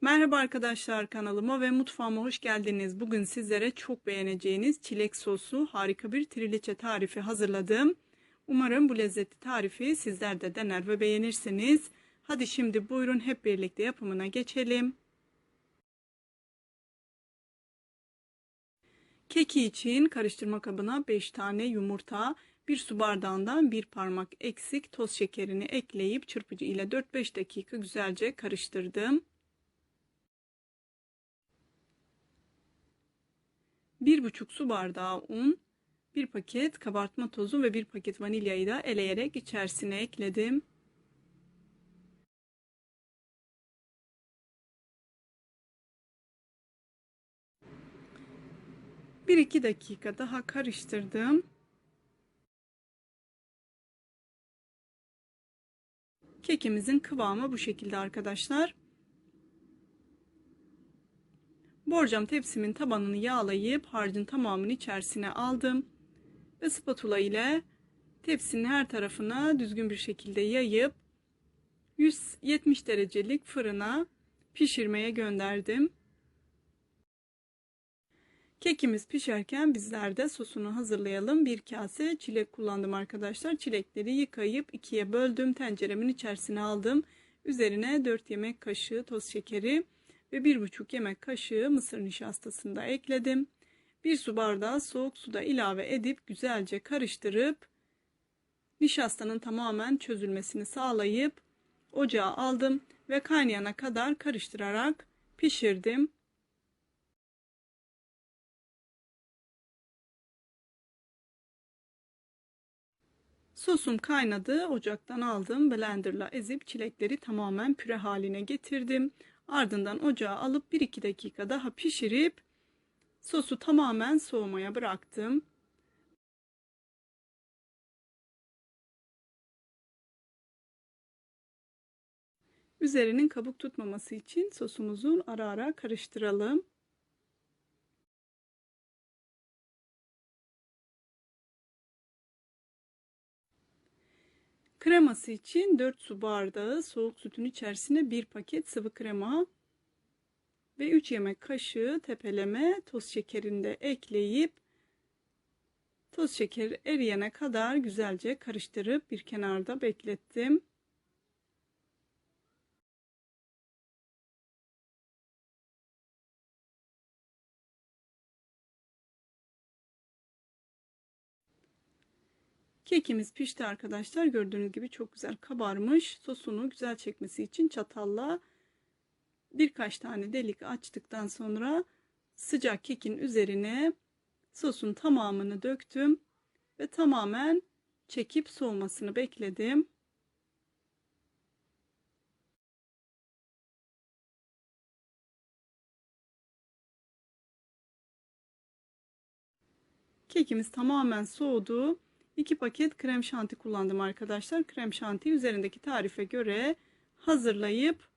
Merhaba arkadaşlar kanalıma ve mutfağıma hoş geldiniz. Bugün sizlere çok beğeneceğiniz çilek soslu harika bir triliçe tarifi hazırladım. Umarım bu lezzetli tarifi sizler de dener ve beğenirsiniz. Hadi şimdi buyurun hep birlikte yapımına geçelim. Keki için karıştırma kabına 5 tane yumurta, 1 su bardağından 1 parmak eksik toz şekerini ekleyip çırpıcı ile 4-5 dakika güzelce karıştırdım. 1,5 su bardağı un, 1 paket kabartma tozu ve 1 paket vanilyayı da eleyerek içerisine ekledim. Bir iki dakika daha karıştırdım. Kekimizin kıvamı bu şekilde arkadaşlar. Borcam tepsimin tabanını yağlayıp harcın tamamını içerisine aldım. Ve spatula ile tepsinin her tarafına düzgün bir şekilde yayıp 170 derecelik fırına pişirmeye gönderdim. Kekimiz pişerken bizler de sosunu hazırlayalım. Bir kase çilek kullandım arkadaşlar. Çilekleri yıkayıp ikiye böldüm. Tenceremin içerisine aldım. Üzerine 4 yemek kaşığı toz şekeri ve 1,5 yemek kaşığı mısır nişastasını da ekledim. 1 su bardağı soğuk suda ilave edip güzelce karıştırıp nişastanın tamamen çözülmesini sağlayıp ocağa aldım ve kaynayana kadar karıştırarak pişirdim. Sosum kaynadı. Ocaktan aldım. Blenderla ezip çilekleri tamamen püre haline getirdim. Ardından ocağa alıp 1-2 dakika daha pişirip sosu tamamen soğumaya bıraktım. Üzerinin kabuk tutmaması için sosumuzun ara ara karıştıralım. Kreması için 4 su bardağı soğuk sütün içerisine 1 paket sıvı krema ve 3 yemek kaşığı tepeleme toz şekerini de ekleyip toz şeker eriyene kadar güzelce karıştırıp bir kenarda beklettim. Kekimiz pişti arkadaşlar. Gördüğünüz gibi çok güzel kabarmış. Sosunu güzel çekmesi için çatalla birkaç tane delik açtıktan sonra sıcak kekin üzerine sosun tamamını döktüm ve tamamen çekip soğumasını bekledim. Kekimiz tamamen soğudu. 2 paket krem şanti kullandım arkadaşlar. Krem şanti üzerindeki tarife göre hazırlayıp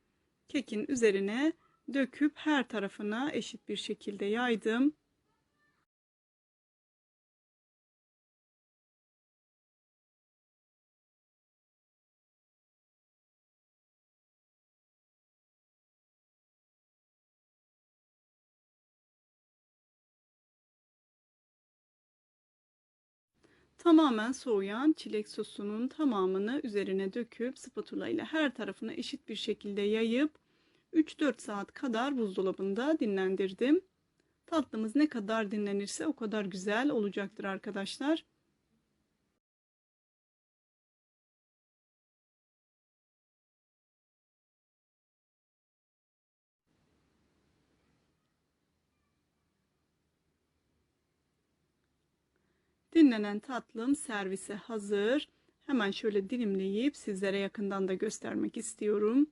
kekin üzerine döküp her tarafına eşit bir şekilde yaydım. Tamamen soğuyan çilek sosunun tamamını üzerine döküp spatula ile her tarafına eşit bir şekilde yayıp 3-4 saat kadar buzdolabında dinlendirdim. Tatlımız ne kadar dinlenirse o kadar güzel olacaktır arkadaşlar. Dinlenen tatlım servise hazır. Hemen şöyle dilimleyip sizlere yakından da göstermek istiyorum.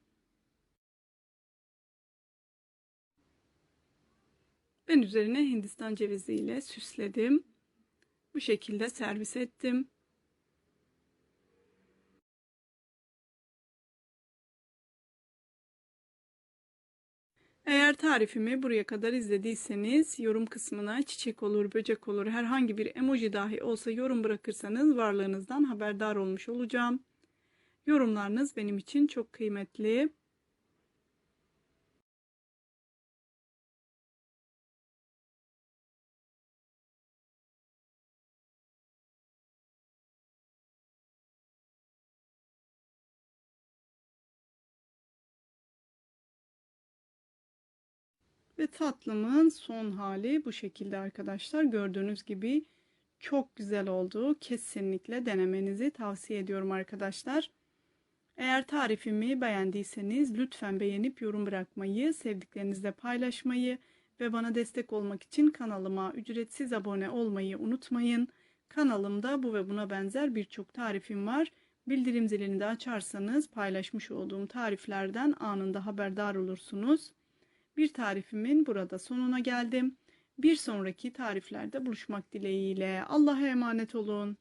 Ben üzerine hindistan cevizi ile süsledim. Bu şekilde servis ettim. Eğer tarifimi buraya kadar izlediyseniz yorum kısmına çiçek olur, böcek olur, herhangi bir emoji dahi olsa yorum bırakırsanız varlığınızdan haberdar olmuş olacağım. Yorumlarınız benim için çok kıymetli. Ve tatlımın son hali bu şekilde arkadaşlar. Gördüğünüz gibi çok güzel oldu. Kesinlikle denemenizi tavsiye ediyorum arkadaşlar. Eğer tarifimi beğendiyseniz lütfen beğenip yorum bırakmayı, sevdiklerinizle paylaşmayı ve bana destek olmak için kanalıma ücretsiz abone olmayı unutmayın. Kanalımda bu ve buna benzer birçok tarifim var. Bildirim zilini de açarsanız paylaşmış olduğum tariflerden anında haberdar olursunuz. Bir tarifimin burada sonuna geldim. Bir sonraki tariflerde buluşmak dileğiyle. Allah'a emanet olun.